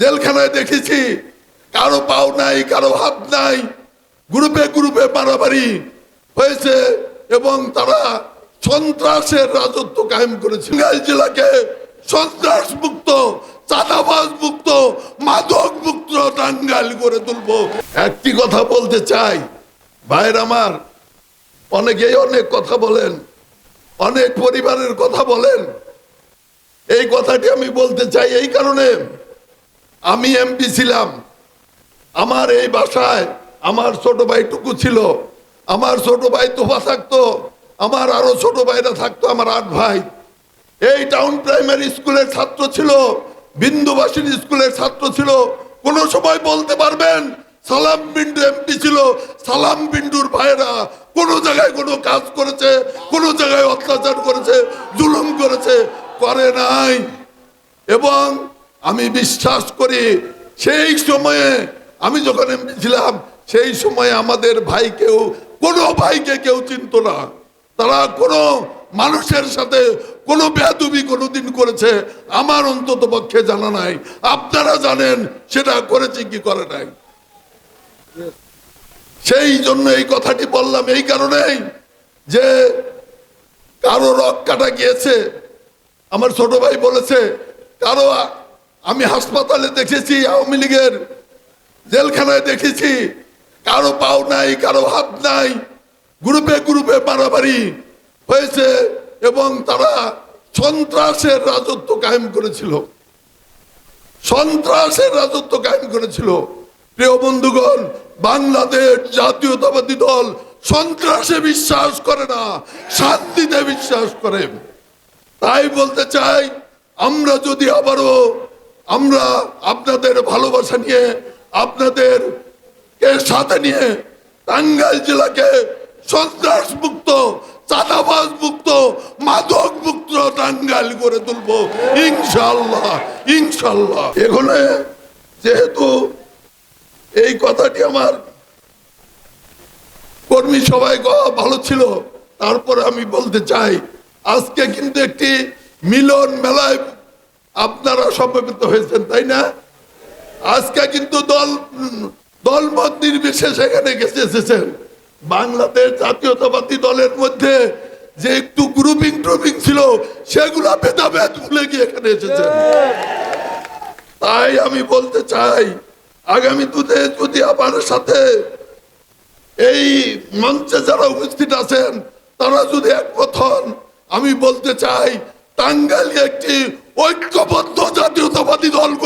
জেলখানায় দেখেছি। কারও পাও নাই, কারও হাত নাই। গ্রুপে গ্রুপে মারামারি হয়েছে এবং তারা সন্ত্রাসের রাজত্ব কায়েম করেছে। জেলাকে সন্ত্রাস মুক্ত চাঁদাবাজ মুক্ত মাদক মুক্ত টাঙ্গাইল করে তুলবো। একটি কথা বলতে চাই, ভাইয়ের আমার, অনেকেই অনেক কথা বলেন, অনেক পরিবারের কথা বলেন। এই কথাটি আমি বলতে চাই এই কারণে আমি এমপি ছিলাম। আমার এই বাসায় আমার ছোট ভাইটুকু ছিল। আমার ছোট ভাই তোফা থাকতো। আমার আরও ছোট ভাইরা থাকতো, আমার আট ভাই। এই টাউন প্রাইমারি স্কুলের ছাত্র ছিল, বিন্দুবাসীর স্কুলের ছাত্র ছিল। কোন সময় বলতে পারবেন, সালাম বিন্ডু এমপি ছিল। সালাম বিন্ডুর ভাইয়েরা কোন জায়গায় কোনো কাজ করেছে, কোন জায়গায় অত্যাচার করেছে, জুলুম করেছে, করে নাই। এবং আমি বিশ্বাস করি সেই সময়ে আমি যখন ছিলাম, সেই সময়ে আমাদের ভাইকেও কোনো ভাইকে কেউ চিনত না। তারা কোনো মানুষের সাথে কোনো বেদবি কোনোদিন করেছে, আমার অন্তত পক্ষে জানা নাই। আপনারা জানেন সেটা করেছে কি করে নাই। সেই জন্য এই কথাটি বললাম এই কারণেই যে কারও রক কাটা গিয়েছে। আমার ছোট ভাই বলেছে, কারও আমি হাসপাতালে দেখেছি আওয়ামী লীগের জেলখানায় দেখেছি। কারও পাও নাই, কারও হাত নাই। গ্রুপে গ্রুপে মারামারি হয়েছে এবং তারা সন্ত্রাসের রাজত্ব কায়েম করেছিল। সন্ত্রাসের রাজত্ব কায়েম করেছিল। প্রিয় বন্ধুগণ, বাংলাদেশ জাতীয়তাবাদী দল সন্ত্রাসে বিশ্বাস করে না, শান্তিতে বিশ্বাস করে। তাই বলতে চাই, আমরা যদি আবারও আমরা আপনাদের ভালোবাসা নিয়ে, আপনাদের সাথে নিয়ে টাঙ্গাইল জেলাকে সন্ত্রাস মুক্ত চাঁদাবাজ মুক্ত মাদক মুক্ত টাঙ্গাইল করে তুলবো। ইনশাল্লাহ ইনশাল্লাহ এখানে যেহেতু এই কথাটি আমার কর্মী সবাই ভালো ছিল, তারপরে আমি বলতে চাই, আজকে কিন্তু একটি মিলন মেলায় আপনারা সমবেত হয়েছেন, তাই না? আজকে কিন্তু দল দল মত নির্বিশেষে এখানে গেছে, এসেছেন। বাংলাদেশ জাতীয়তাবাদী দলের মধ্যে যে একটু গ্রুপিং ট্রুপিং ছিল, সেগুলো ভেদাভেদ ভুলে গিয়ে এখানে এসেছেন। তাই আমি বলতে চাই, আগামী দুধে যদি আমার সাথে এই মঞ্চে যারা উপস্থিত আছেন, তারা যদি একমত হন, আমি বলতে চাই, টাঙ্গাইল একটি ঐক্যবদ্ধ জাতীয়তাবাদী দল